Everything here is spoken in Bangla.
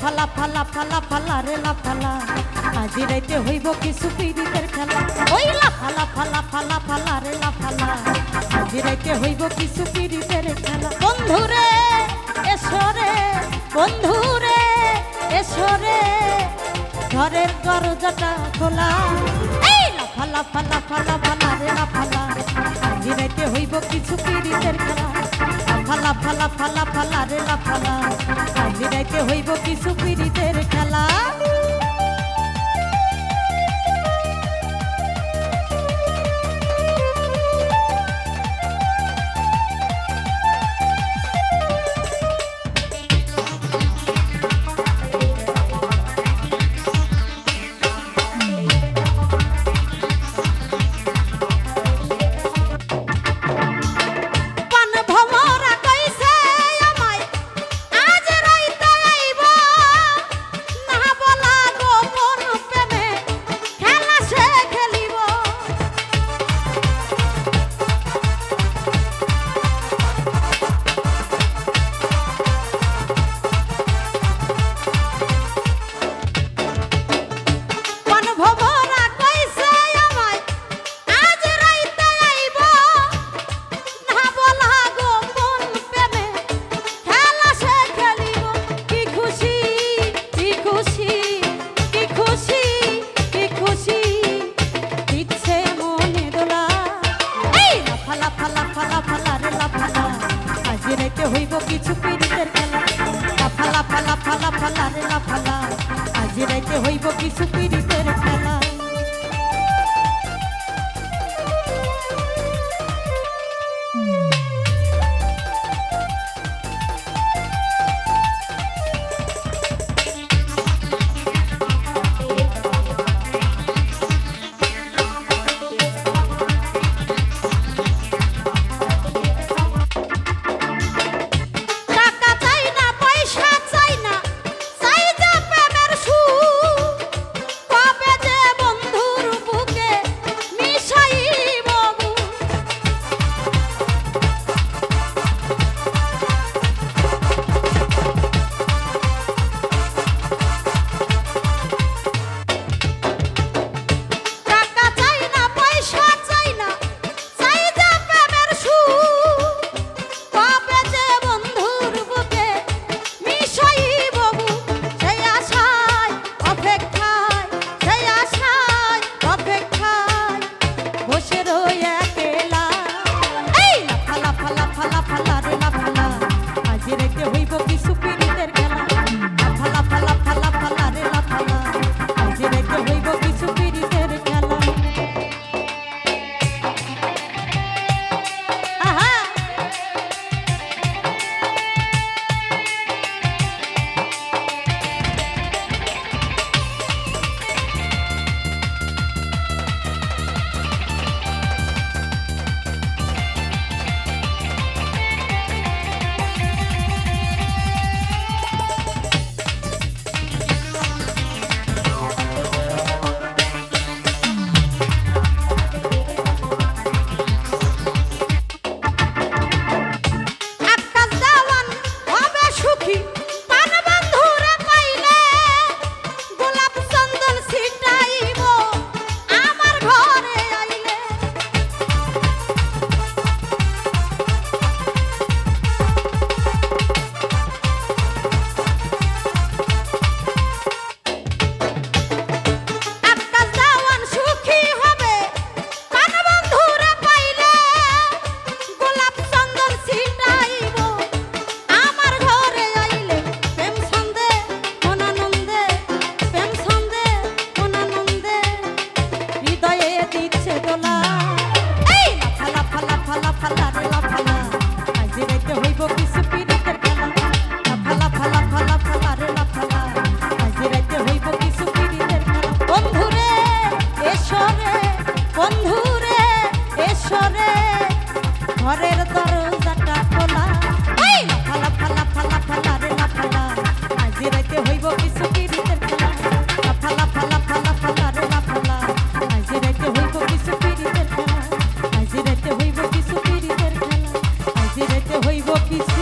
ফালা ফালা ফালা ফালা রে লাফালা আজি রাইতে হইব কিছু সুপিরিতের খেলা। ওই লা, ফালা ফালা ফালা রে লাফালা আজি রাইতে হইব কি সুপিরিতের খেলা। বন্ধু রেশ্বরে বন্ধু রেশ্বরে ঘরের দরজাটা খোলা। এই লা, ফালা ফালা ফালা রে লাফালা আজি রাইতে হইব কিছু সুপিরিতের খেলা। ফালা ফালা ফালা ফালা রে লাফালা। কালি রাইতে হইব কি সুপিরিদের খেলা। হইব কিছু পীড়িতের খেলা। লাফা লাফা লাফা লাফা লারে লাফালা আজ রাইতে হইব কিছু পীড়িত pochissimo